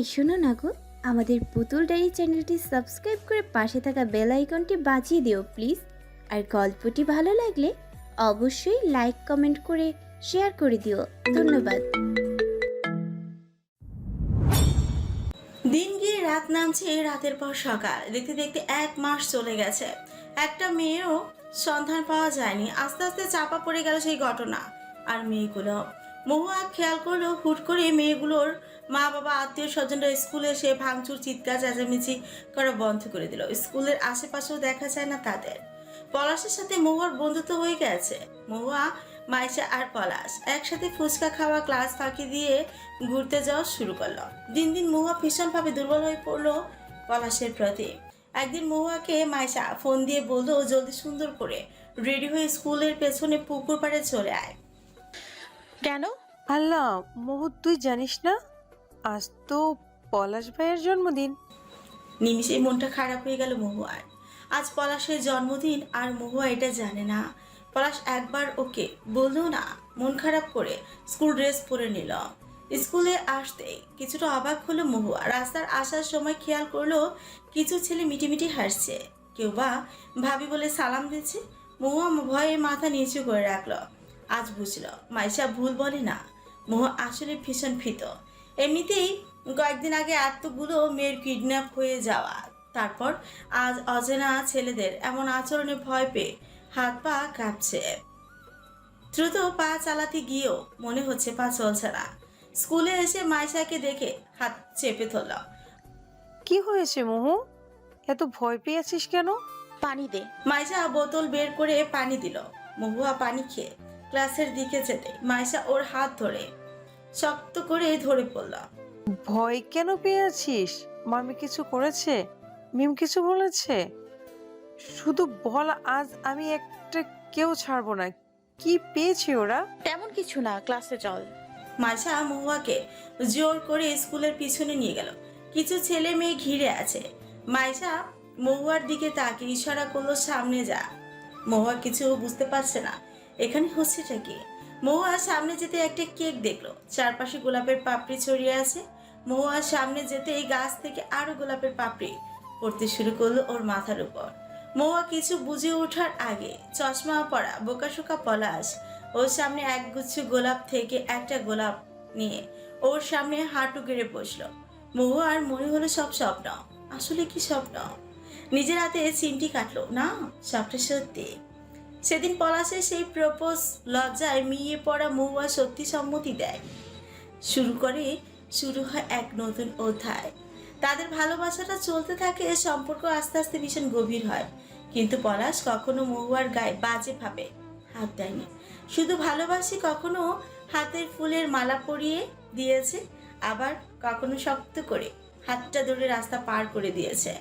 এই শোনো না গো, আমাদের পুতুল ডায়েরি চ্যানেলটি সাবস্ক্রাইব করে পাশে থাকা বেল আইকনটি বাজিয়ে দিও প্লিজ। আর গল্পটি ভালো লাগলে অবশ্যই লাইক, কমেন্ট করে শেয়ার করে দিও। ধন্যবাদ। দিন গিয়ে রাত নামছে, রাতের পর সকাল। দেখতে দেখতে এক মাস চলে গেছে। একটা মেয়েও সন্ধান পাওয়া যায়নি। আস্তে আস্তে চাপা পড়ে গেল সেই ঘটনা। আর মেয়েগুলো, মহুয়া খেয়াল করল, হুট করে মেয়েগুলোর মা বাবা আত্মীয় স্বজনরা স্কুলে এসে ভাঙচুর চিৎকার চেঁচামেচি করা বন্ধ করে দিল। স্কুলের আশেপাশেও দেখা যায় না তাদের। পলাশের সাথে মহুয়ার বন্ধুত্ব হয়ে গেছে। মহুয়া মাইশা আর পলাশ একসাথে ফুচকা খাওয়া ক্লাস ফাঁকি দিয়ে ঘুরতে যাওয়া শুরু করল। দিন দিন মহুয়া ভীষণভাবে দুর্বল হয়ে পড়ল পলাশের প্রতি। একদিন মহুয়াকে মাইশা ফোন দিয়ে বলল জলদি সুন্দর করে রেডি হয়ে স্কুলের পেছনে পুকুর পাড়ে চলে আয়। কেন? আল্লাহ মহু তুই জানিস না? আজ তো পলাশ ভাইয়ের জন্মদিন। নিমিষেই মনটা খারাপ হয়ে গেল মহুয়ার। আজ পলাশের জন্মদিন আর মহুয়া এটা জানে না। পলাশ একবার ওকে বলল না, মন খারাপ করে স্কুল ড্রেস পরে নিল। স্কুলে আসতেই কিছুটা অবাক হলো মহুয়া। রাস্তার আসার সময় খেয়াল করল কিছু ছেলে মিটিমিটি হাসছে। কেউ বা, ভাবি বলে সালাম দিচ্ছে? মহুয়া ভয়ে মাথা নিচু করে রাখল। আজ বুঝলো, মাইশা ভুল বলে না। মহুয়া আসলে ভীষণ ভীত এমনিতেই কয়েকদিন আগে এতগুলো মেয়ের কিডন্যাপ হয়ে যাওয়া। তারপর আজ অচেনা ছেলেদের এমন আচরণে ভয় পেয়ে হাত পা কাঁপছে। দ্রুত পা চালাতে গিয়েও মনে হচ্ছে পা চলছে না। স্কুলে এসে মাইশাকে দেখে হাত চেপে ধরল। কি হয়েছে মোহু? এত ভয় পেয়েছিস কেন? পানি দে। মাইশা বোতল বের করে পানি দিল। মহুয়া পানি খেয়ে ক্লাসের দিকে যেতে মাইশা ওর হাত ধরে শক্ত করে ধরে পড়ল। ভয় কেন পেয়েছিস? মামি কিছু করেছে? মিম কিছু বলেছে? শুধু বল আজ আমি একটা কেউ ছাড়বো না। কি পেয়েছে ওরা? তেমন কিছু না ক্লাসে চল। মাইশা মহুয়াকে জোর করে স্কুলের পিছনে নিয়ে গেল। কিছু ছেলে মেয়ে ঘিরে আছে। মাইশা মহুয়ার দিকে তাকে ইশারা করল সামনে যা। মহুয়া কিছু বুঝতে পারছে না। এখানে হচ্ছেটা কি? মহুয়া সামনে যেতে একটা কেক দেখল। চারপাশে গোলাপের পাপড়ি ছড়িয়ে আছে। মহুয়া সামনে যেতে এই গাছ থেকে আরও গোলাপের পাপড়ি পড়তে শুরু করল ওর মাথার উপর। মহুয়া কিছু বুঝে ওঠার আগে চশমা পরা বোকাশোকা পলাশ ওর সামনে এক গুচ্ছ গোলাপ থেকে একটা গোলাপ নিয়ে ওর সামনে হাঁটু গেড়ে বসল। মহুয়ার মনে হলো সব স্বপ্ন। আসলে কি স্বপ্ন? নিজের হাতে চিমটি কাটলো। না সবটা সত্যি। সেদিন পলাশের সেই প্রপোজ লজ্জায় মিয়ে পড়া মহুয়া সত্যি সম্মতি দেয়। শুরু করে, শুরু হয় এক নতুন অধ্যায়। তাদের ভালোবাসাটা চলতে থাকে, সম্পর্ক আস্তে আস্তে ভীষণ গভীর হয়। কিন্তু পলাশ কখনো মহুয়ার গায়ে বাজে ভাবে হাত দেয়নি। শুধু ভালোবাসি কখনো হাতের ফুলের মালা পরিয়ে দিয়েছে, আবার কখনো শক্ত করে হাতটা ধরে রাস্তা পার করে দিয়েছে।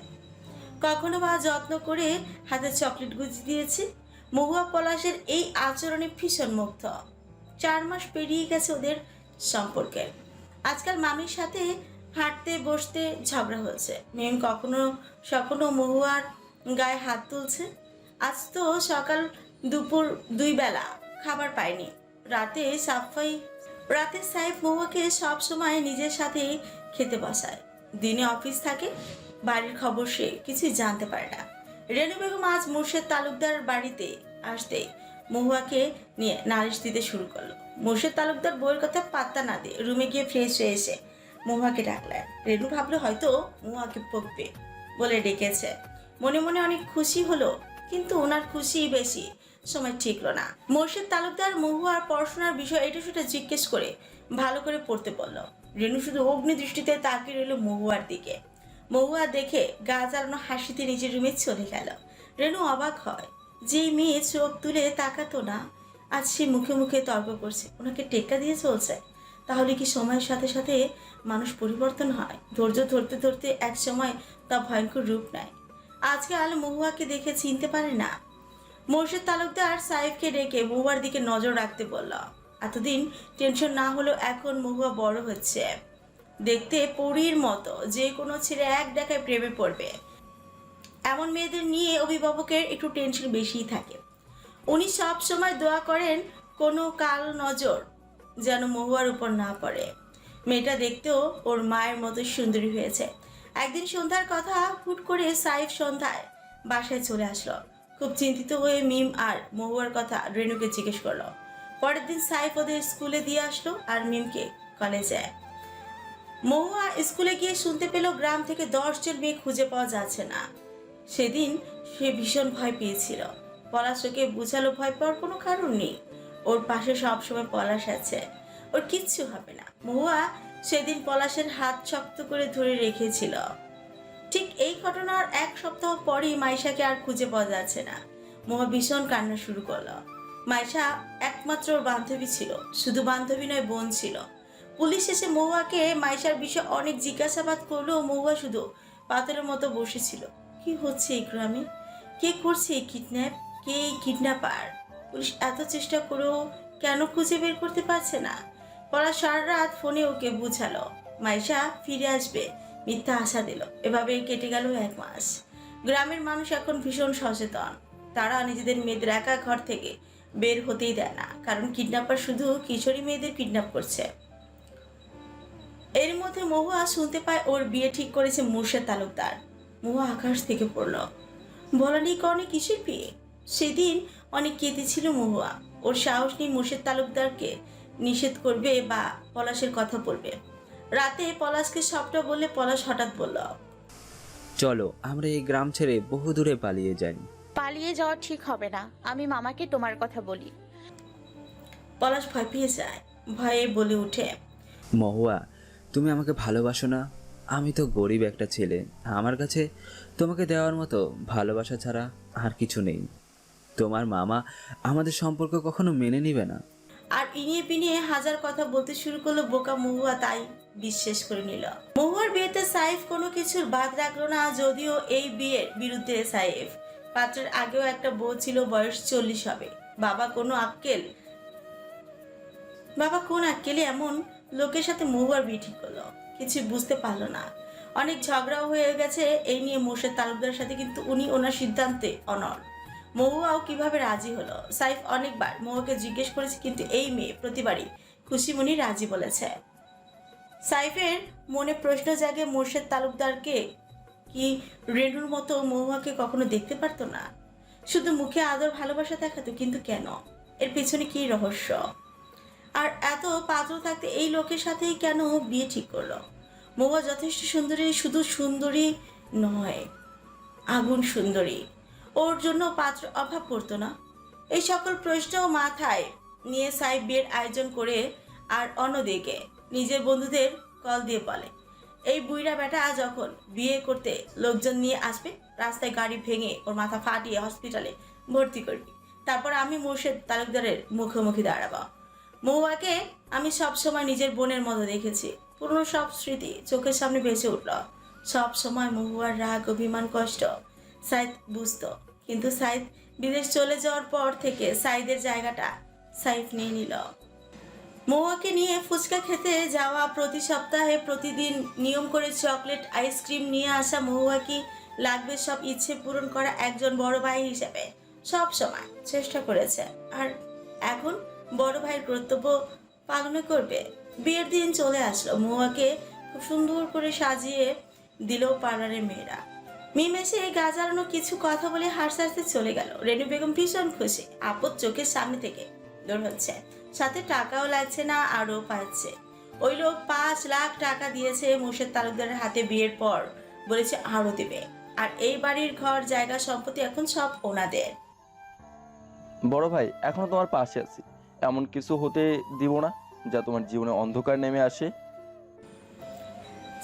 কখনো বা যত্ন করে হাতে চকলেট গুজি দিয়েছে মহুয়া পলাশের এই আচরণে ভীষণ মুগ্ধ। চার মাস পেরিয়ে গেছে ওদের সম্পর্কে আজকাল মামির সাথে হাঁটতে, বসতে ঝগড়া হয়েছে মেম কখনো কখনো মহুয়ার গায়ে হাত তুলছে। আজ তো সকাল দুপুর দুই বেলা খাবার পায়নি। রাতে সাফাই রাতে সাইফ মহুয়াকে সব সময় নিজের সাথে খেতে বসায়। দিনে অফিস থাকে, বাড়ির খবর সে কিছুই জানতে পারে না। রেনু বেগম আজ মুর্শেদ তালুকদার বাড়িতে আসতেই মহুয়াকে নিয়ে নালিশ দিতে শুরু করল। মুর্শেদ তালুকদার বইয়ের কথা পাত্তা না দিয়ে রুমে গিয়ে ফ্রেশ হয়ে এসে মহুয়াকে ডাকলেন। রেনু ভাবলো, হয়তো মহুয়াকে বকবে বলে ডেকেছে। মনে মনে অনেক খুশি হলো, কিন্তু ওনার খুশি বেশি। সময় ঠিকলো না। মোর্শেদ তালুকদার মহুয়ার পড়াশোনার বিষয় এটা সেটা জিজ্ঞেস করে ভালো করে পড়তে বলল। রেনু শুধু অগ্নি দৃষ্টিতে তাকিয়ে রইল মহুয়ার দিকে। মহুয়া দেখে গা জ্বালানো হাসিতে নিজের রুমে চলে গেল। রেনু অবাক হয়। যে মেয়ে চোখ তুলে তাকাতো না, আজ সে মুখে মুখে তর্ক করছে। ওনাকে টেক্কা দিয়ে চলছে। তাহলে কি সময়ের সাথে সাথে মানুষ পরিবর্তন হয়? ধৈর্য ধরতে ধরতে এক সময় তা ভয়ঙ্কর রূপ নেয়। আজকাল মহুয়াকে দেখে চিনতে পারে না। মোর্শেদ তালুকদার সাহেবকে ডেকে মহুয়ার দিকে নজর রাখতে বলল, এতদিন টেনশন না হলেও এখন মহুয়া বড় হচ্ছে। দেখতে পরীর মতো। যে কোনো ছেলে এক দেখায় প্রেমে পড়বে। এমন মেয়েদের নিয়ে অভিভাবকের একটু টেনশন বেশিই থাকে। উনি সব সময় দোয়া করেন, কোনো কাল নজর যেন মহুয়ার উপর না পড়ে। মেয়েটা দেখতেও ওর মায়ের মতো সুন্দরী হয়েছে। একদিন সন্ধ্যার কথা হুট করে সাইফ সন্ধ্যায় বাসায় চলে আসলো। খুব চিন্তিত হয়ে মিম আর মহুয়ার কথা রেণুকে জিজ্ঞেস করল। পরের দিন সাইফ ওদের স্কুলে দিয়ে আসলো আর মিমকে কলেজে মহুয়া স্কুলে গিয়ে শুনতে পেল গ্রাম থেকে দশজন মেয়ে খুঁজে পাওয়া যাচ্ছে না। সেদিন সে ভীষণ ভয় পেয়েছিল। পলাশ ওকে বুঝালো ভয় পাওয়ার কোনো কারণ নেই। ওর পাশে সবসময় পলাশ আছে। ওর কিচ্ছু হবে না। মহুয়া সেদিন পলাশের হাত শক্ত করে ধরে রেখেছিল। ঠিক এই ঘটনার এক সপ্তাহ পরেই মাইশাকে আর খুঁজে পাওয়া যাচ্ছে না। মহুয়া ভীষণ কান্না শুরু করল। মাইশা একমাত্র ওর বান্ধবী ছিল। শুধু বান্ধবী নয়, বোন ছিল। পুলিশ এসে মহুয়াকে মাইশার বিষয়ে অনেক জিজ্ঞাসাবাদ করলেও মহুয়া শুধু পাথরের মতো বসেছিল। কি হচ্ছে এই গ্রামে? কে করছে এই কিডন্যাপ কে এই কিডন্যাপার পুলিশ এত চেষ্টা করেও কেন খুঁজে বের করতে পারছে না? পড়া সারা রাত ফোনে ওকে বুঝালো। মাইশা ফিরে আসবে, মিথ্যা আশা দিল। এভাবে কেটে গেল এক মাস। গ্রামের মানুষ এখন ভীষণ সচেতন। তারা নিজেদের মেয়েদের একা ঘর থেকে বের হতেই দেয় না। কারণ কিডন্যাপার শুধু কিশোরী মেয়েদের কিডন্যাপ করছে। এর মধ্যে মহুয়া শুনতে পায় ওর বিয়ে ঠিক করেছে মুর্শেদ তালুকদার। মহুয়া আকাশ থেকে পড়ল। বলানি কর্ণে কিসের বিয়ে? সেদিন অনেক কেঁদেছিল মহুয়া। ওর সাহস নেই মুর্শেদ তালুকদারকে নিষেধ করবে বা পলাশের কথা বলবে। রাতে পলাশকে সবটা বললে পলাশ হঠাৎ বলল চলো আমরা এই গ্রাম ছেড়ে বহু দূরে পালিয়ে যাই। পালিয়ে যাওয়া ঠিক হবে না। আমি মামাকে তোমার কথা বলি। পলাশ ভয় পেয়ে যায়। ভয়ে বলে উঠে মহুয়া তুমি আমাকে ভালোবাসো না। আমি তো গরিব একটা ছেলে। আমার কাছে তোমাকে দেওয়ার মতো ভালোবাসা ছাড়া আর কিছু নেই। তোমার মামা আমাদের সম্পর্ক কখনো মেনে নিবে না। আর ইনিয়ে পিনিয়ে হাজার কথা বলতে শুরু করল বোকা মহুয়া, তাই বিশ্বাস করে নিল। মহুয়ার বিয়েতে সাইফ কোনো কিছুর বাদ রাখল না, যদিও এই বিয়ের বিরুদ্ধে সাইফ। পাত্রের আগেও একটা বউ ছিল, বয়স চল্লিশ হবে। বাবা কোনো আক্কেল বাবা কোন আক্কেলে এমন লোকের সাথে মহুয়ার বিয়ে ঠিক করল। কিছু বুঝতে পারল না। অনেক ঝগড়াও হয়ে গেছে, এই নিয়ে মোর্শেদ তালুকদারের সাথে কিন্তু উনি ওনার সিদ্ধান্তে অনড়। মহুয়াও কীভাবে রাজি হলো? সাইফ অনেকবার মহুয়াকে জিজ্ঞেস করেছে, কিন্তু এই মেয়ে প্রতিবারই খুশিমনি রাজি বলেছে। সাইফের মনে প্রশ্ন জাগে মোর্শেদ তালুকদারকে কি রেণুর মতো মহুয়াকে কখনো দেখতে পারতো না? শুধু মুখে আদর ভালোবাসা দেখাতো, কিন্তু কেন? এর পেছনে কি রহস্য? আর এত পাত্র থাকতে এই লোকের সাথেই কেন বিয়ে ঠিক করল? মহুয়া যথেষ্ট সুন্দরী, শুধু সুন্দরী নয়, আগুন সুন্দরী। ওর জন্য পাত্র অভাব পড়তো না। এই সকল প্রশ্ন মাথায় নিয়ে সাহেব বিয়ের আয়োজন করে আর অন্যদিকে নিজের বন্ধুদের কল দিয়ে বলে, এই বুইরা বেটা যখন বিয়ে করতে লোকজন নিয়ে আসবে, রাস্তায় গাড়ি ভেঙে ওর মাথা ফাটিয়ে হসপিটালে ভর্তি করবি। তারপর আমি মুর্শেদ তালুকদারের মুখোমুখি দাঁড়াবো। মহুয়াকে আমি সব সময় নিজের বোনের মতো দেখেছি। পুরনো সব স্মৃতি চোখের সামনে ভেসে উঠল। সব সময় মহুয়ার রাগ, অভিমান, কষ্ট সাইদ বুঝতো। কিন্তু সাইদ বিদেশ চলে যাওয়ার পর থেকে সাইদের জায়গাটা সাইফ নিয়ে নিল। মহুয়াকে নিয়ে ফুচকা খেতে যাওয়া প্রতি সপ্তাহে প্রতিদিন নিয়ম করে চকলেট, আইসক্রিম নিয়ে আসা মহুয়া কি লাগবে সব ইচ্ছে পূরণ করা একজন বড় ভাই হিসেবে। সব সময় চেষ্টা করেছে। আর এখন বড় ভাইয়ের কর্তব্য পালন করবে। বিয়ের দিন চলে আসলো। মহুয়াকে খুব সুন্দর করে সাজিয়ে দিল পার্লারের মেয়েরা। মিম এসে গাজারানো কিছু কথা বলে হাসতে হাসতে চলে গেল। রেনু বেগম ভীষণ খুশি। আপদ চোখের সামনে থেকে দূর হচ্ছে। সাথে টাকাও লাগছে না, আরও পাচ্ছে। ওই লোক পাঁচ লাখ টাকা দিয়েছে মুর্শেদ তালুকদারের হাতে বিয়ের পর, বলেছে আরও দেবে। আর এই বাড়ির ঘর, জায়গা, সম্পত্তি এখন সব ওনাদের। বড় ভাই, এখনও তোমার পাশে আছি। এমন কিছু হতে দিব না, যা তোমার জীবনে অন্ধকার নেমে আসে।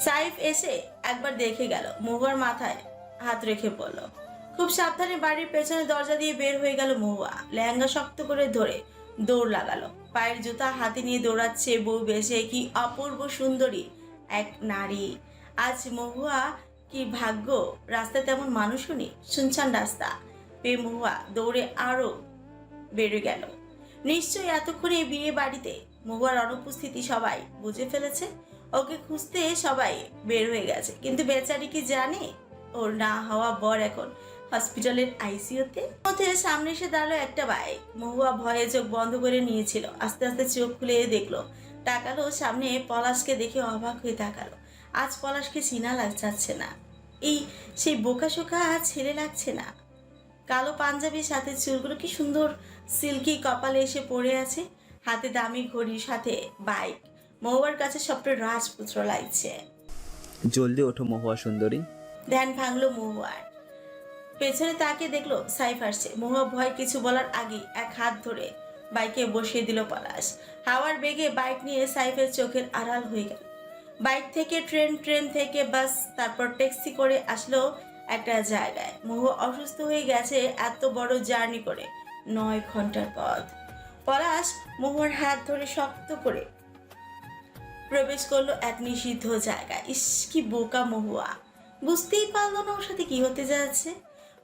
সাইফ এসে একবার দেখে গেল, মহুয়ার মাথায় হাত রেখে পড়ল খুব সাবধানে বাড়ির পেছনে দরজা দিয়ে বের হয়ে গেল মহুয়া। লেহেঙ্গা শক্ত করে ধরে দৌড় লাগালো। পায়ের জুতা হাতে নিয়ে দৌড়াচ্ছে বউ বেশে কি অপূর্ব সুন্দরী এক নারী। আজ মহুয়া কি ভাগ্য? রাস্তায় তেমন মানুষও নেই, শুনছান রাস্তা। পেয়ে মহুয়া দৌড়ে আরও বেড়ে গেল। নিশ্চয়ই এতক্ষণে বিয়ে বাড়িতে। মহুয়ার অনুপস্থিতি সবাই বুঝে ফেলেছে। ওকে খুঁজতে সবাই বের হয়ে গেছে। কিন্তু বেচারি কি জানে? ওর না হওয়া বর এখন হসপিটালের আইসিইউতে। মধ্যে সামনে এসে দাঁড়াল একটা বাইক মহুয়া ভয়ে চোখ বন্ধ করে নিয়েছিল। আস্তে আস্তে চোখ খুলে দেখল। তাকালো সামনে পলাশকে দেখে অবাক হয়ে তাকালো। আজ পলাশকে চিনা যাচ্ছে না। এই সেই বোকা শোকা ছেলে লাগছে না। কালো পাঞ্জাবির সাথে চুলগুলো কি সুন্দর সিল্কি কপালে এসে পড়ে আছে হাতে দামি ঘড়ির সাথে বাইক। মহুয়ার কাছে সবটা রাজপুত্র লাগছে। জলদি ওঠো মহুয়া সুন্দরী। ধ্যান ভাঙলো মহুয়ার। পেছনে তাকে দেখল সাইফ আসছে। মহুয়া ভয় কিছু বলার আগে এক হাত ধরে বাইকে বসিয়ে দিল পলাশ। হাওয়ার বেগে বাইক নিয়ে সাইফের চোখের আড়াল হয়ে গেল। বাইক থেকে ট্রেন ট্রেন থেকে বাস তারপর ট্যাক্সি করে আসলো একটা জায়গায়। মহুয়া অসুস্থ হয়ে গেছে এত বড় জার্নি করে। নয় ঘণ্টার পথ। পলাশ মোহর হাত ধরে শক্ত করে প্রবেশ করল এক নিষিদ্ধ জায়গায়। ইস, কি বোকা মহুয়া। বুঝতেই পারল না ওর সাথে কি হতে যাচ্ছে।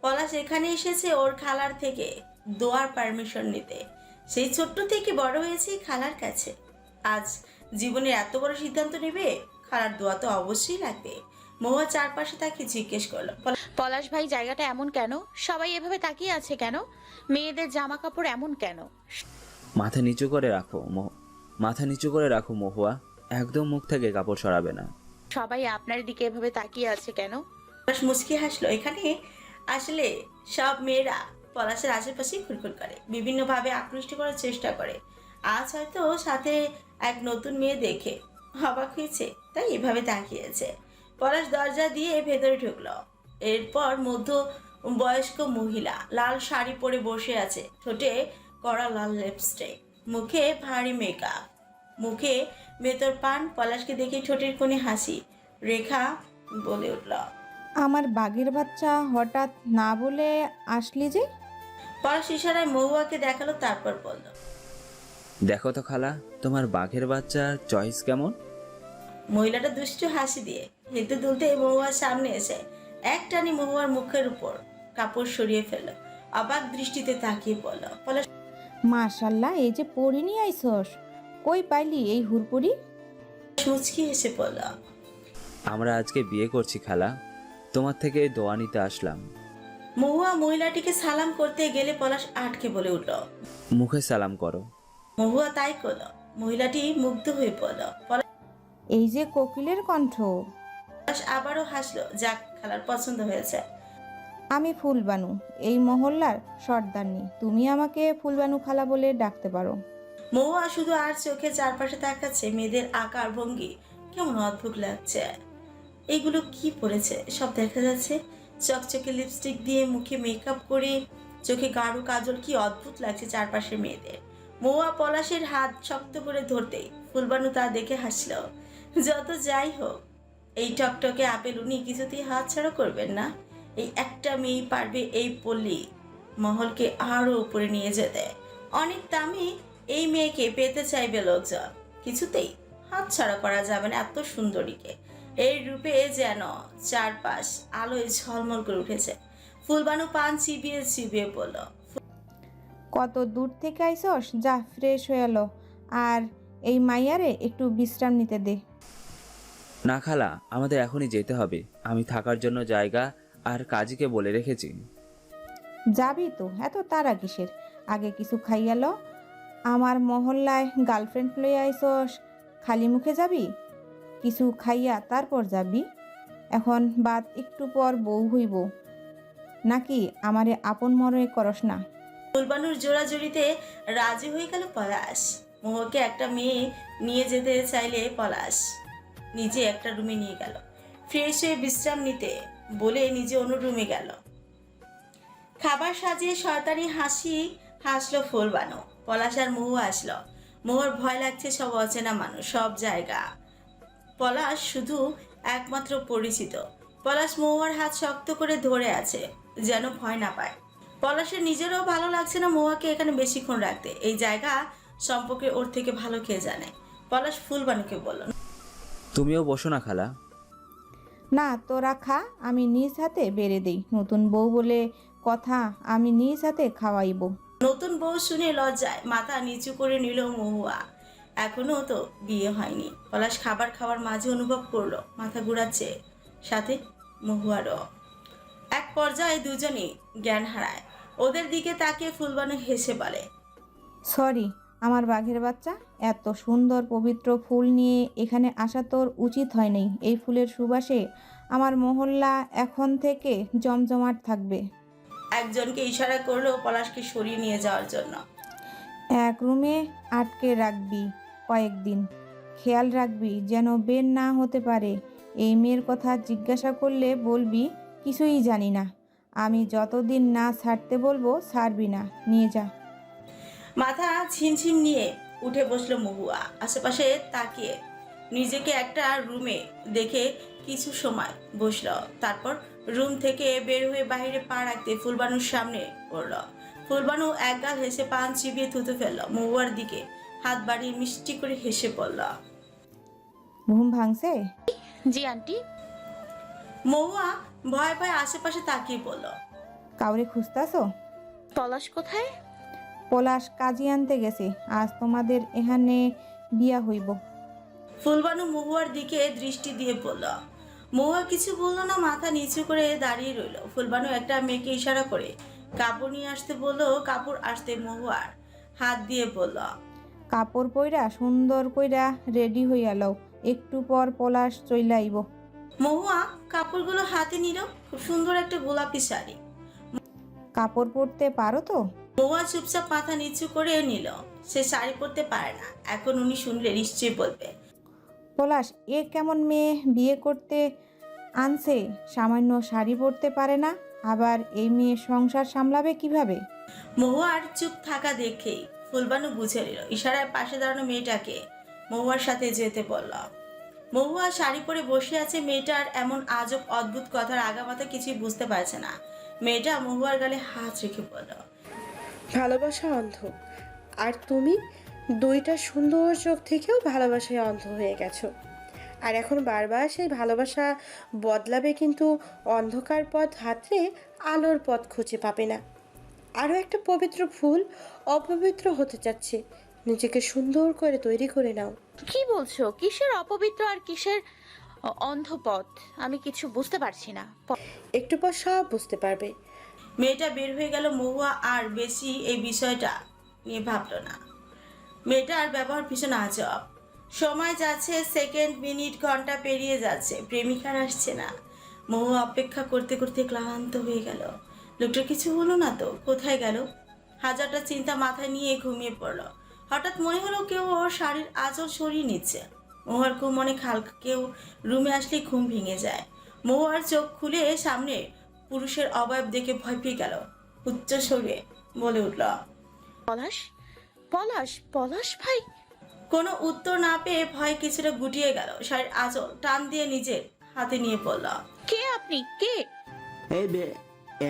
পলাশ এখানে এসেছে ওর খালার থেকে দোয়ার পারমিশন নিতে। সেই ছোট্ট থেকে বড় হয়েছে খালার কাছে। আজ জীবনের এত বড় সিদ্ধান্ত নেবে, খালার দোয়া তো অবশ্যই লাগবে। মহুয়া চারপাশে তাকে জিজ্ঞেস করল পলাশ পলাশ ভাই জায়গাটা এমন কেন? সবাই এভাবে তাকিয়ে আছে কেন? মেয়েদের জামা কাপড় এমন কেন? মাথা নিচু করে রাখো মহ- মাথা নিচু করে রাখো মহুয়া। একদম মুখ থেকে কাপড় সরাবে না। সবাই আপনার দিকে এভাবে তাকিয়ে আছে কেন? পলাশ মুচকি হাসলো। এখানে আসলে সব মেয়েরা পলাশের আশেপাশেই খুরখুর করে বিভিন্নভাবে আকৃষ্ট করার চেষ্টা করে। আজ হয়তো সাথে এক নতুন মেয়ে দেখে অবাক হয়েছে তাই এভাবে তাকিয়েছে পলাশ দরজা দিয়ে ভেতরে ঢুকলো। এরপর মধ্য বয়স্ক মহিলা লাল শাড়ি পরে বসে আছে ঠোঁটে কড়া লাল লিপস্টিক মুখে ভারী মেকআপ মুখে ভেতর পান পলাশকে দেখে ঠোঁটের কোণে হাসি। রেখা বলে উঠল আমার বাঘের বাচ্চা হঠাৎ না বলে আসলি যে? পলাশ ইশারায় মহুয়াকে দেখাল তারপর বলল দেখো তো খালা তোমার বাঘের বাচ্চার চয়েস কেমন? মহিলাটা দুষ্টু হাসি দিয়ে হেঁটে দুলতে মহুয়ার সামনে এসে এক টানি মহুয়ার মুখের উপর কাপড় সরিয়ে ফেলল। অবাক দৃষ্টিতে তাকিয়ে বলল পলাশ মাশাল্লাহ এই যে পড়িনি আইসস। কই পাইলি এই হুরপুরি মুচকি এসে বলল আমরা আজকে বিয়ে করছি খালা। তোমার থেকে দোয়া নিতে আসলাম। মহুয়া মহিলাটিকে সালাম করতে গেলে পলাশ আটকে বলে উঠল মুখে সালাম করো। মহুয়া তাই করল। মহিলাটি মুগ্ধ হয়ে পড়ল এই যে কোকিলের কণ্ঠ। পলাশ আবারও হাসলো যাক খালার পছন্দ হয়েছে। আমি ফুলবানু এই মহল্লার সর্দারনি। তুমি আমাকে ফুলবানু খালা বলে ডাকতে পারো। মহুয়া শুধু আর চোখে চারপাশে তাকাচ্ছে মেয়েদের আকার ভঙ্গি। কেমন অদ্ভুত লাগছে। এগুলো কি পড়েছে? সব দেখা যাচ্ছে? চকচকে লিপস্টিক দিয়ে মুখে মেকআপ করে চোখে গাঢ় কাজল কি অদ্ভুত লাগছে চারপাশের মেয়েদের। মহুয়া পলাশের হাত শক্ত করে ধরতেই ফুলবানু তা দেখে হাসল যত যাই হোক এই টকটকে আপেল উনি কিছুতেই হাত ছাড়া করবেন না। এই একটা মেয়ে পারবে এই পল্লী মহলকে আরও উপরে নিয়ে যেতে। অনেক দামি এই মেয়েকে পেতে চাইবে লোকজন। কিছুতেই হাতছাড়া করা যাবে না এত সুন্দরীকে। এই রূপে যেন চারপাশ আলোয় ঝলমল করে উঠেছে। ফুলবানু পান চিবিয়ে চিবিয়ে বলল, কত দূর থেকে আইসস? যা ফ্রেশ হয়ে এলো। আর এই মাইয়ারে একটু বিশ্রাম নিতে দে। না খালা আমাদের এখনই যেতে হবে। আমি থাকার জন্য জায়গা আর কাজীকে বলে রেখেছি। যাবি তো এত তারা কিসের? আগে কিছু খাইয়া খাইয়ালো আমার মহল্লায় গার্লফ্রেন্ড লই আইসস। খালি মুখে যাবি? কিছু খাইয়া তারপর যাবি? এখন বাদ একটু পর বউ হইব। নাকি আমারে আপন মরে করস না? ফুলবানুর জোড়াজুড়িতে রাজি হয়ে গেল পলাশ। মোহকে একটা মেয়ে নিয়ে যেতে চাইলে পলাশ। নিজে একটা রুমে নিয়ে গেল। ফ্রেশ হয়ে বিশ্রাম নিতে বলে নিজে অন্য রুমে গেল। খাবার সাজিয়ে শয়তানি হাসি হাসলো ফুলবানু। পলাশ আর মহু আসলো মোহর ভয় লাগছে সব অচেনা মানুষ, সব জায়গা। পলাশ শুধু একমাত্র পরিচিত। পলাশ মহুয়ার হাত শক্ত করে ধরে আছে, যেন ভয় না পায়। পলাশের নিজেরও ভালো লাগছে না মহুয়াকে এখানে বেশিক্ষণ রাখতে। এই জায়গা সম্পর্কে ওর থেকে ভালো খেয়ে জানে? পলাশ ফুলবানুকে বলল তুমিও বসো না খালা। না তোরা খা আমি নিজ হাতে বেড়ে দেই। নতুন বউ বলে কথা আমি নিজ হাতে খাওয়াইব। নতুন বউ শুনে লজ্জায় মাথা নিচু করে নিল মহুয়া। এখনও তো বিয়ে হয়নি। পলাশ খাবার খাওয়ার মাঝে অনুভব করল মাথা ঘুরাচ্ছে সাথে মহুয়ারও। এক পর্যায়ে দুজনেই জ্ঞান হারায়। ওদের দিকে তাকিয়ে ফুলবানু হেসে বলে সরি আমার বাঘের বাচ্চা এত সুন্দর পবিত্র ফুল নিয়ে এখানে আসা তোর উচিত হয়নি। এই ফুলের সুবাসে আমার মহল্লা এখন থেকে জমজমাট থাকবে। একজনকে ইশারা করল পলাশকে সরিয়ে নিয়ে যাওয়ার জন্য। এক রুমে আটকে রাখবি কয়েকদিন। খেয়াল রাখবি যেন বের না হতে পারে। এই মেয়ের কথা জিজ্ঞাসা করলে বলবি কিছুই জানি না। আমি যতদিন না ছাড়তে বলব ছাড়বি না। নিয়ে যা। মাথা ছিমছিম নিয়ে উঠে বসল মহুয়া। আশেপাশে তাকিয়ে নিজেকে একটা রুমে দেখে কিছু সময় বসল। তারপর রুম থেকে বের হয়ে বাইরে পা রাখতে ফুলবানুর সামনে পড়ল। ফুলবানু একগাল হেসে পান চিবিয়ে থুতু ফেলল। মহুয়ার দিকে হাত বাড়িয়ে মিষ্টি করে হেসে পড়ল। ঘুম ভাঙছে? জি আন্টি। মহুয়া ভয় ভয় আশেপাশে তাকিয়ে পড়ল। কাউরে খুঁজতাছো? পলাশ কোথায়? পলাশ কাজী আনতে গেছে। আজ তোমাদের এখানে বিয়া হইব। ফুলবানু মহুয়ার দিকে দৃষ্টি দিয়ে বলল মহুয়া কিছু বলল না মাথা নিচু করে দাঁড়িয়ে রইল। ফুলবানু একটা মেয়েকে ইশারা করে কাপড় নিয়ে আসতে বলল কাপড় আসতে মহুয়ার হাত দিয়ে বলল কাপড় পইরা সুন্দর কইরা রেডি হইয়া লও একটু পর পলাশ চইলাইব মহুয়া কাপড়গুলো হাতে নিল খুব সুন্দর একটা গোলাপি শাড়ি। কাপড় পরতে পারো তো? মহুয়া চুপচাপ মাথা নিচু করে নিল। সে শাড়ি পরতে পারে না। এখন উনি শুনলে নিশ্চয়ই বলবে। পলাশ এ কেমন মেয়ে? বিয়ে করতে আনছে সামান্য শাড়ি পরতে পারে না। আবার এই মেয়ে সংসার সামলাবে কীভাবে? মহুয়ার চুপ থাকা দেখেই ফুলবানু বুঝে নিল ইশারায় পাশে দাঁড়ানো মেয়েটাকে মহুয়ার সাথে যেতে বলল। মহুয়া শাড়ি পরে বসে আছে মেয়েটার এমন আজব অদ্ভুত কথার আগামাথা কিছুই বুঝতে পারছে না। মেয়েটা মহুয়ার গালে হাত রেখে বলল ভালোবাসা অন্ধ। আর তুমি দুইটা সুন্দর চোখ থেকেও ভালোবাসায় অন্ধ হয়ে গেছো। আর এখন বারবার সেই ভালোবাসা বদলাবে কিন্তু অন্ধকার পথ হাতড়ে আলোর পথ খুঁজে পাবে না। আরও একটা পবিত্র ফুল অপবিত্র হতে যাচ্ছে নিজেকে সুন্দর করে তৈরি করে নাও। কি বলছো? কিসের অপবিত্র আর কিসের অন্ধপথ আমি কিছু বুঝতে পারছি না। একটু পর সব বুঝতে পারবে। মেয়েটা বের হয়ে গেল মহুয়া আর বেশি এই বিষয়টা নিয়ে ভাবলো না। মেয়েটার ব্যবহার ভীষণ আজব। সময় যাচ্ছে সেকেন্ড মিনিট ঘণ্টা পেরিয়ে যাচ্ছে, প্রেমিকার আসছে না। মহুয়া অপেক্ষা করতে করতে ক্লান্ত হয়ে গেল। লোকটা কিছু হলো না তো, কোথায় গেল? হাজারটা চিন্তা মাথায় নিয়ে ঘুমিয়ে পড়ল। হঠাৎ মনে হলো কেউ ওর শাড়ির আঁচল সরিয়ে নিচ্ছে। মহুয়ার খুব মনে খাল কেউ রুমে আসলে ঘুম ভেঙে যায়। মহুয়ার চোখ খুলে সামনে পুরুষের অবয়ব দেখে ভয় পেয়ে গেল। উচ্চ স্বরে বলে উঠল পলাশ পলাশ পলাশ ভাই। কোনো উত্তর না পেয়ে ভয় কিছুটা গুটিয়ে গেল। শাড়ির আঁচল টান দিয়ে নিজের হাতে নিয়ে পড়ল কে আপনি? কে? এই বে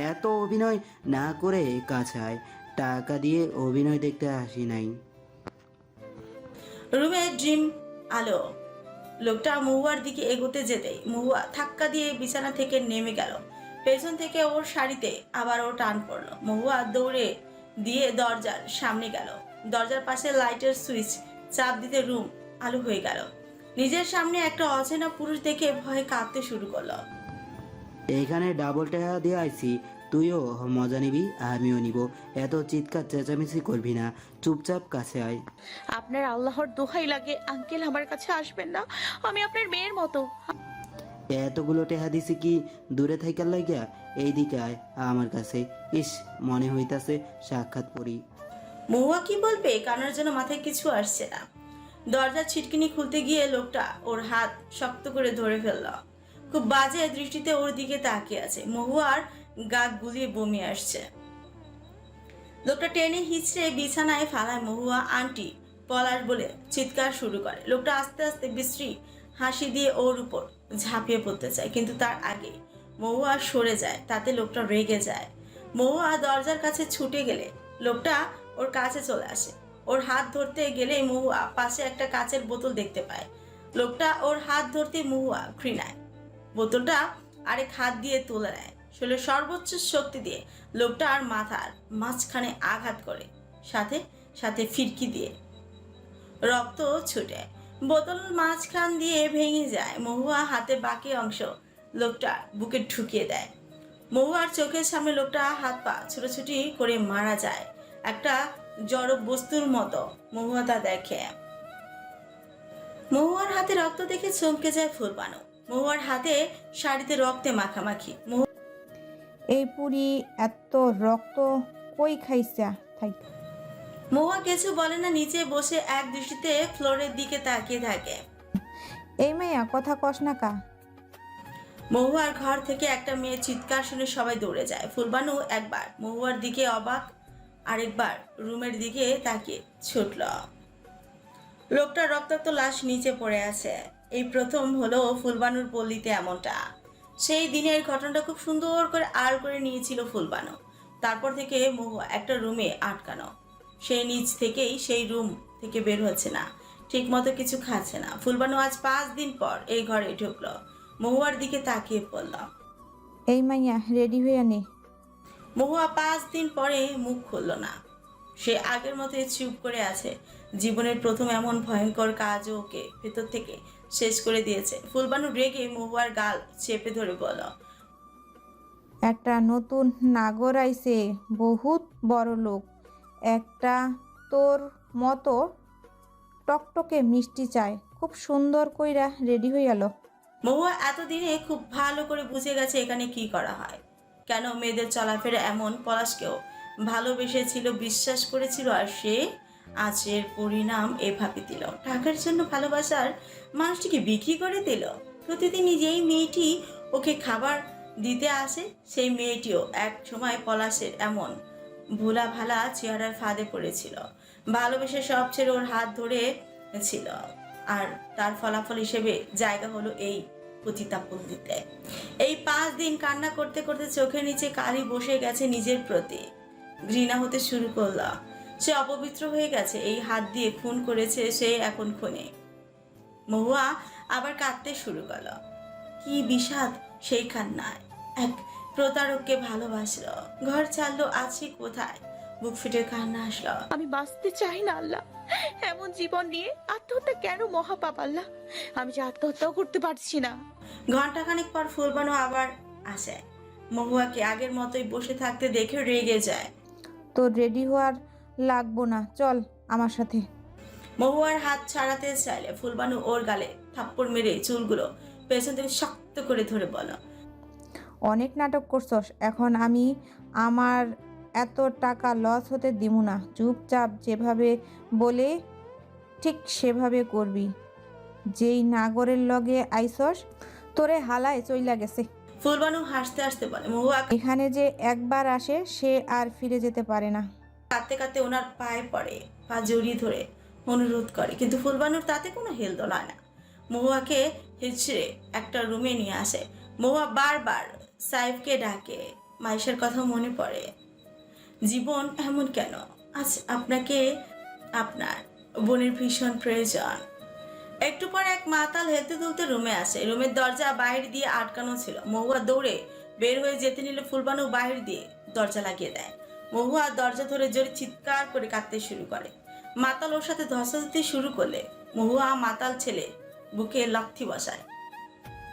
এত অভিনয় না করে কাছায় টাকা দিয়ে অভিনয় দেখতে আসি নাই। রুমে ড্রিম আলো। লোকটা মহুয়ার দিকে এগোতে যেতেই মহুয়া ধাক্কা দিয়ে বিছানা থেকে নেমে গেল। পেছন থেকে ওর শাড়িতে আবার ও টান পড়ল। মহুয়া দৌড়ে দিয়ে দরজার সামনে গেল। দরজার পাশে লাইটের সুইচ চাপ দিতে রুম আলো হয়ে গেল। নিজের সামনে একটা অচেনা পুরুষ দেখে ভয়ে কাঁদতে শুরু করল। এইখানে ডাবল টাকা দিয়ে আইছি। তুইও মজা নিবি আমিও নিব। এত চিৎকার চেঁচামেচি করবি না। চুপচাপ কাছে আয়। আপনার আল্লাহর দোহাই লাগে আঙ্কেল আমার কাছে আসবেন না। আমি আপনার মেয়ের মতো। এতগুলো টেহা দিছি কি দূরে থাইকার লাগিয়া এইদিকে আয়, আমার কাছে। ইস, মনে হইতাছে সাক্ষাৎ পড়ি। মহুয়া কি বলবে? কানার জন্য মাথায় কিছু আসছে না। দরজার ছিটকিনি খুলতে গিয়ে লোকটা ওর হাত শক্ত করে ধরে ফেলল। খুব বাজে দৃষ্টিতে ওর দিকে তাকিয়ে আছে। মহুয়ার গা গুলিয়ে বমি আসছে। লোকটা টেনে হিচড়ে বিছানায় ফালায় মহুয়া আন্টি পলাশ বলে চিৎকার শুরু করে। লোকটা আস্তে আস্তে বিশ্রী হাসি দিয়ে ওর উপর ঝাঁপিয়ে পড়তে চায়। কিন্তু তার আগে মহুয়া সরে যায়, তাতে লোকটা রেগে যায়। মহুয়া দরজার কাছে ছুটে গেলে লোকটা ওর কাছে চলে আসে। ওর হাত ধরতে গেলেই মহুয়া পাশে একটা কাচের বোতল দেখতে পায়। লোকটা ওর হাত ধরতে মহুয়া ঘৃণায়। বোতলটা আরেক হাত দিয়ে তুলে নেয়। শরীরে সর্বোচ্চ শক্তি দিয়ে লোকটা আর মাথার মাঝখানে আঘাত করে, সাথে সাথে ফিরকি দিয়ে। রক্ত ছুটে। বোতল মাঝখান দিয়ে ভেঙে যায়। মহুয়া হাতে বাকি অংশ লোকটা বুকে ঢুকিয়ে দেয়। মহুয়ার চোখের সামনে লোকটা হাত পা ছুটোছুটি করে মারা যায়। একটা জড় বস্তুর মতো মহুয়া তা দেখে। মহুয়ার হাতে রক্ত দেখে চমকে যায় ফুলবানো। মহুয়ার হাতে শাড়িতে রক্তে মাখামাখি। মহু এই পুরি এত রক্ত কই খাইছা থাই মহুয়া কিছু বলে না নিচে বসে এক দৃষ্টিতে ফ্লোরের দিকে তাকিয়ে থাকে। এই মাইয়া কথা কস না কা। মহুয়ার ঘর থেকে একটা মেয়ে চিৎকার শুনে সবাই দৌড়ে যায়। ফুলবানু একবার মহুয়ার দিকে অবাক আরেকবার রুমের দিকে তাকিয়ে ছুটল। লোকটার রক্তাক্ত লাশ নিচে পড়ে আছে। এই প্রথম হলো ফুলবানুর পল্লীতে এমনটা। সেই দিনের ঘটনাটা খুব সুন্দর করে আর করে নিয়েছিল ফুলবানু। তারপর থেকে মহুয়া একটা রুমে আটকানো। সেই নিচ থেকেই সেই রুম থেকে বের হচ্ছে না। ঠিক মতো কিছু খাচ্ছে না। ফুলবানু আজ পাঁচ দিন পর এই ঘরে ঢুকলো। মহুয়ার দিকে তাকিয়ে পড়ল। এই মাইয়া রেডি হইয়া নে। মহুয়া পাঁচ দিন পরে মুখ খুলল না। সে আগের মতোই চুপ করে আছে। জীবনের প্রথম এমন ভয়ঙ্কর কাজ ওকে ভেতর থেকে শেষ করে দিয়েছে। ফুলবানু রেগে মহুয়ার গাল চেপে ধরে বলল একটা নতুন নাগর আইছে বহুত বড় লোক। একটা তোর মতো টকটকে মিষ্টি চায়। খুব সুন্দর কইরা রেডি হয়ে গেল মহুয়া এতদিনে খুব ভালো করে বুঝে গেছে এখানে কি করা হয়। কেন মেয়েদের চলাফেরা এমন? পলাশকেও ভালোবেসেছিল, বিশ্বাস করেছিল, আর সে আজের পরিণাম এভাবে দিল। টাকার জন্য ভালোবাসার মানুষটিকে বিক্রি করে দিল। প্রতিদিনই যেই মেয়েটি ওকে খাবার দিতে আসে, সেই মেয়েটিও এক সময় পলাশের এমন ভোলা ভালা চেহারার ফাঁদে পড়েছিল। ভালোবেসে সব ছেড়ে ওর হাত ধরে ছিল। আর তার ফলাফল হিসেবে জায়গা হলো এই পতিতাপল্লিতে এই পাঁচ দিন কান্না করতে করতে চোখের নিচে কালি বসে গেছে নিজের প্রতি। ঘৃণা হতে শুরু করল। সে অপবিত্র হয়ে গেছে, এই হাত দিয়ে খুন করেছে সে এখন খুনে। মহুয়া আবার কাঁদতে শুরু করল। কি বিষাদ সেই কান্নায়। এক প্রতারককে ভালোবাসলো। ঘর ছাড়লো আছে কোথায়? বুক ফিটে কান্না আসলো। আমি বাঁচতে চাই না আল্লাহ। এমন জীবন নিয়ে আত্মহত্যা কেন মহাপাপ আল্লাহ? আমি যে আত্মহত্যাও করতে পারছি না। ঘন্টাখানেক পর ফুলবানো আবার আসে। মহুয়াকে আগের মতোই বসে থাকতে দেখে রেগে যায়। তো রেডি হওয়ার লাগবো না। চল আমার সাথে। মহুয়ার হাত ছাড়াতে চাইলে ফুলবানু ওর গালে থাপ্পড় মেরে চুলগুলো পেছন থেকে শক্ত করে ধরে বলো। অনেক নাটক করছস এখন আমি আমার এত টাকা লস হতে দিব না। চুপচাপ যেভাবে বলে ঠিক সেভাবে করবি। যেই নাগরের লগে আইসস তোরে হালায় চইলা গেছে। ফুলবানু হাসতে হাসতে বলে মহুয়া এখানে যে একবার আসে সে আর ফিরে যেতে পারে না। কাঁদতে কাঁদতে ওনার পায়ে পড়ে পা জড়িয়ে ধরে অনুরোধ করে। কিন্তু ফুলবানুর তাতে কোনো হেল দোলায় না। মহুয়াকে হিচড়ে একটা রুমে নিয়ে আসে। মহুয়া বারবার সাইফকে ডাকে। মাইশের কথা মনে পড়ে। জীবন এমন কেন? আজ আপনাকে, আপনার বোনের ভীষণ প্রয়োজন। একটু পর এক মাতাল হেলতে তুলতে রুমে আসে। রুমের দরজা বাইরে দিয়ে আটকানো ছিল। মহুয়া দৌড়ে বের হয়ে যেতে নিলে ফুলবানু বাইরে দিয়ে দরজা লাগিয়ে দেয়। মহুয়া দরজা ধরে জোরে চিৎকার করে কাঁদতে শুরু করে। মাতাল ওর সাথে ধস্তাধস্তি শুরু করলে মহুয়া মাতাল ছেলে বুকে লাথি বসায়।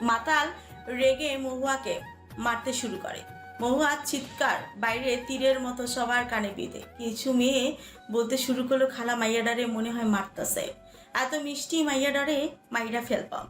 মাতাল রেগে মহুয়াকে মারতে শুরু করে। মহুয়া চিৎকার, বাইরে তীরের মতো সবার কানে বিঁধে। কিছু মেয়ে বলতে শুরু করল, খালা মাইয়াডারে মনে হয় মারতাছে। এত মিষ্টি মাইয়াডারে মাইরা ফেলবাম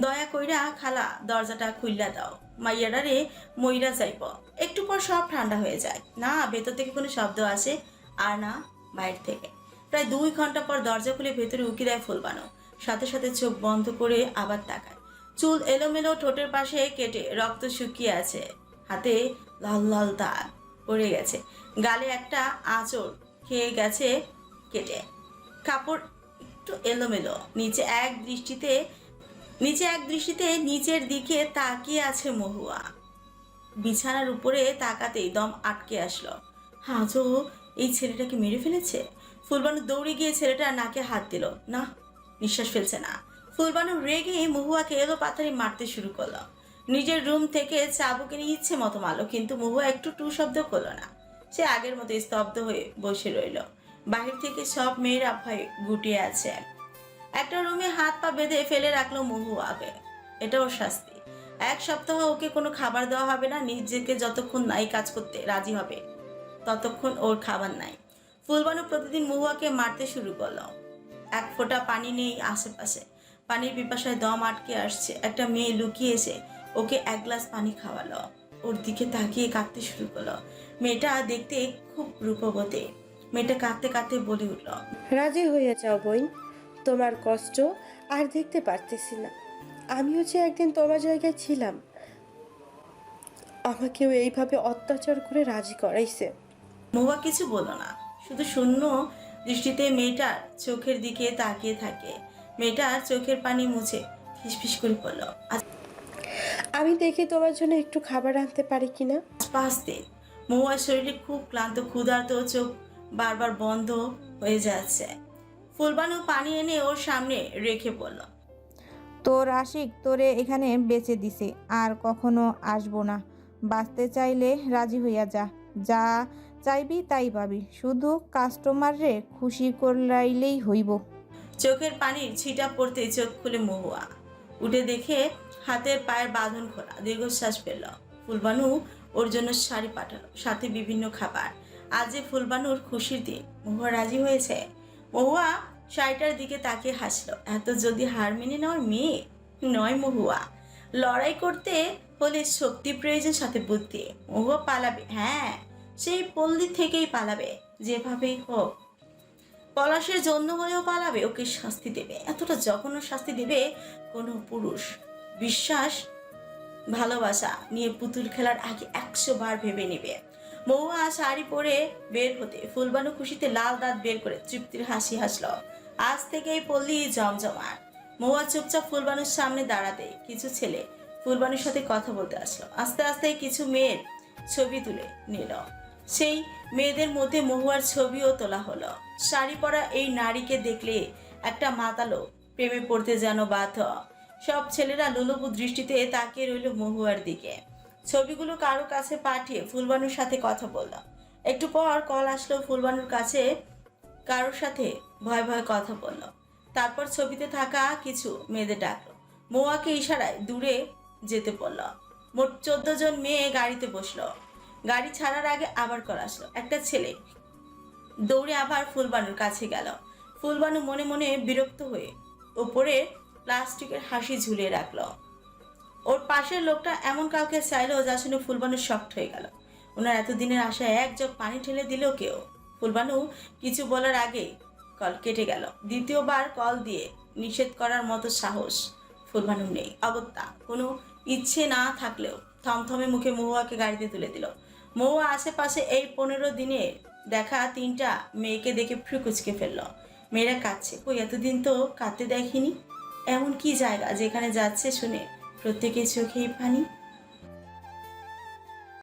দয়া কইরা খালা, দরজাটা খুইলা দাও। মাইয়াডারে মইরা যাইব একটু পর সব ঠান্ডা হয়ে যায়। না, ভেতর থেকে কোনো শব্দ আসে আর না বাইর থেকে। প্রায় দুই ঘণ্টা পর দরজা খুলে ভেতরে উকি দেয় ফুলবানো। সাথে সাথে চোখ বন্ধ করে আবার তাকায়। চুল এলোমেলো ঠোঁটের পাশে কেটে রক্ত শুকিয়ে আছে। হাতে লাল লাল দাগ পড়ে গেছে। গালে একটা আঁচড় খেয়ে গেছে কেটে। কাপড় একটু এলোমেলো। নিচে এক দৃষ্টিতে, নিচে এক দৃষ্টিতে নিচের দিকে তাকিয়ে আছে মহুয়া। বিছানার উপরে তাকাতেই দম আটকে আসলো। হাজো এই ছেলেটাকে মেরে ফেলেছে? ফুলবানু দৌড়ে গিয়ে ছেলেটা নাকে হাত দিল। না, নিঃশ্বাস ফেলছে না। ফুলবানু রেগে মহুয়াকে এলো পাথারি মারতে শুরু করল। নিজের রুম থেকে চাবুকে নিয়ে ইচ্ছে মতো মারলো, কিন্তু মহুয়া একটু টু শব্দ করল না। সে আগের মতো স্তব্ধ হয়ে বসে রইল। বাহির থেকে সব মেয়েরা ভয় গুটিয়ে আছে। একটা রুমে হাত পা বেঁধে ফেলে রাখল মহুয়াকে। এটা ওর শাস্তি। এক সপ্তাহ ওকে কোনো খাবার দেওয়া হবে না, নিজেকে যতক্ষণ নাই কাজ করতে রাজি হবে, ততক্ষণ ওর খাবার নাই। ফুলবানু প্রতিদিন মহুয়াকে মারতে শুরু করল। এক ফোঁটা পানি নেই আশেপাশে। পানির পিপাসায় দম আটকে আসছে। একটা মেয়ে লুকিয়ে এসে ওকে এক গ্লাস পানি খাওয়ালো। ওর দিকে তাকিয়ে কাঁদতে শুরু করল। মেয়েটা দেখতে খুব রূপবতী। মেয়েটা কাঁদতে কাঁদতে বলে উঠল রাজি হয়ে যাও বই তোমার কষ্ট আর দেখতে পারতেছি না। আমিও যে একদিন তোমার জায়গায় ছিলাম আমাকেও এইভাবে অত্যাচার করে রাজি করাইছে। মহুয়া কিছু বলল না। শুধু শূন্য দৃষ্টিতে মেয়েটার চোখের দিকে তাকিয়ে থাকে। মেয়েটার চোখের পানি মুছে ফিসফিস করে পড়ল আজ আমি দেখি তোমার জন্য একটু খাবার আনতে পারি কিনা পাঁচ দিন। মহুয়ার শরীরে খুব ক্লান্ত ক্ষুধার্ত চোখ বারবার বন্ধ হয়ে যাচ্ছে। ফুলবানু পানি এনে ওর সামনে রেখে বলল তোর আশিক তোরে এখানে বেঁচে দিছে আর কখনো আসব না। বাঁচতে চাইলে রাজি হইয়া যা। যা চাইবি তাই পাবি। শুধু কাস্টমাররে খুশি করলাইলেই হইব। চোখের পানির ছিটা পড়তে চোখ খুলে মহুয়া। উঠে দেখে হাতের পায়ের বাঁধন খোলা। দীর্ঘশ্বাস ফেলল। ফুলবানু ওর জন্য শাড়ি পাঠালো, সাথে বিভিন্ন খাবার। আজ যে ফুলবানুর খুশির দিন। মহুয়া রাজি হয়েছে? মহুয়া শাড়িটার দিকে তাকিয়ে হাসলো। এত যদি হার মেনে নেওয়ার মেয়ে? নয় মহুয়া। লড়াই করতে হলে শক্তি প্রয়োজন, সাথে বুদ্ধি। মহুয়া পালাবে হ্যাঁ। সেই পল্লী থেকেই পালাবে, যেভাবেই হোক। পলাশের জন্য হলেও পালাবে, ওকে শাস্তি দেবে। এতটা জঘন্য শাস্তি দেবে কোনো পুরুষ। বিশ্বাস, ভালোবাসা নিয়ে পুতুল খেলার আগে একশো বার ভেবে নেবে। মৌয়া শাড়ি পরে বের হতে, ফুলবানু খুশিতে লাল দাঁত বের করে তৃপ্তির হাসি হাসলো। আজ থেকেই পল্লি জমজমাট। মৌয়া চুপচাপ ফুলবানুর সামনে দাঁড়াতে কিছু ছেলে ফুলবানুর সাথে কথা বলতে আসলো। আস্তে আস্তে কিছু মেয়ের ছবি তুলে নিল। সেই মেয়েদের মধ্যে মহুয়ার ছবিও তোলা হলো। শাড়ি পরা এই নারীকে দেখলে একটা মাতালো প্রেমে পড়তে যেন বাধ্য। সব ছেলেরা লোলবু দৃষ্টিতে তাকিয়ে রইল মহুয়ার দিকে। ছবিগুলো কারও কাছে পাঠিয়ে ফুলবানুর সাথে কথা বলল। একটু পর কল আসলো ফুলবানুর কাছে, কারোর সাথে ভয় ভয় কথা বলল। তারপর ছবিতে থাকা কিছু মেয়েদের ডাকলো। মহুয়াকে ইশারায় দূরে যেতে বলল। মোট চোদ্দ জন মেয়ে গাড়িতে বসল। গাড়ি ছাড়ার আগে আবার কল আসলো। একটা ছেলে দৌড়ে আবার ফুলবানুর কাছে গেল। ফুলবানু মনে মনে বিরক্ত হয়ে ওপরে প্লাস্টিকের হাসি ঝুলিয়ে রাখল। ওর পাশের লোকটা এমন কাউকে চাইলো যা শুনে ফুলবানু শক্ট হয়ে গেল। ওনার এতদিনের আশায় এক জগ পানি ঠেলে দিল কেউ। ফুলবানু কিছু বলার আগে কল কেটে গেল। দ্বিতীয়বার কল দিয়ে নিষেধ করার মতো সাহস ফুলবানু নেই। অগত্যা কোনো ইচ্ছে না থাকলেও থমথমে মুখে মহুয়াকে গাড়িতে তুলে দিল। মহুয়া আশেপাশে এই পনেরো দিনে দেখা তিনটা মেয়েকে দেখে ফ্রুকুচকে ফেলল। মেয়েরা কাঁদছে। কই, এতদিন তো কাঁদতে দেখিনি। এমন কি জায়গা যেখানে যাচ্ছে শুনে প্রত্যেকের চোখেই পানি?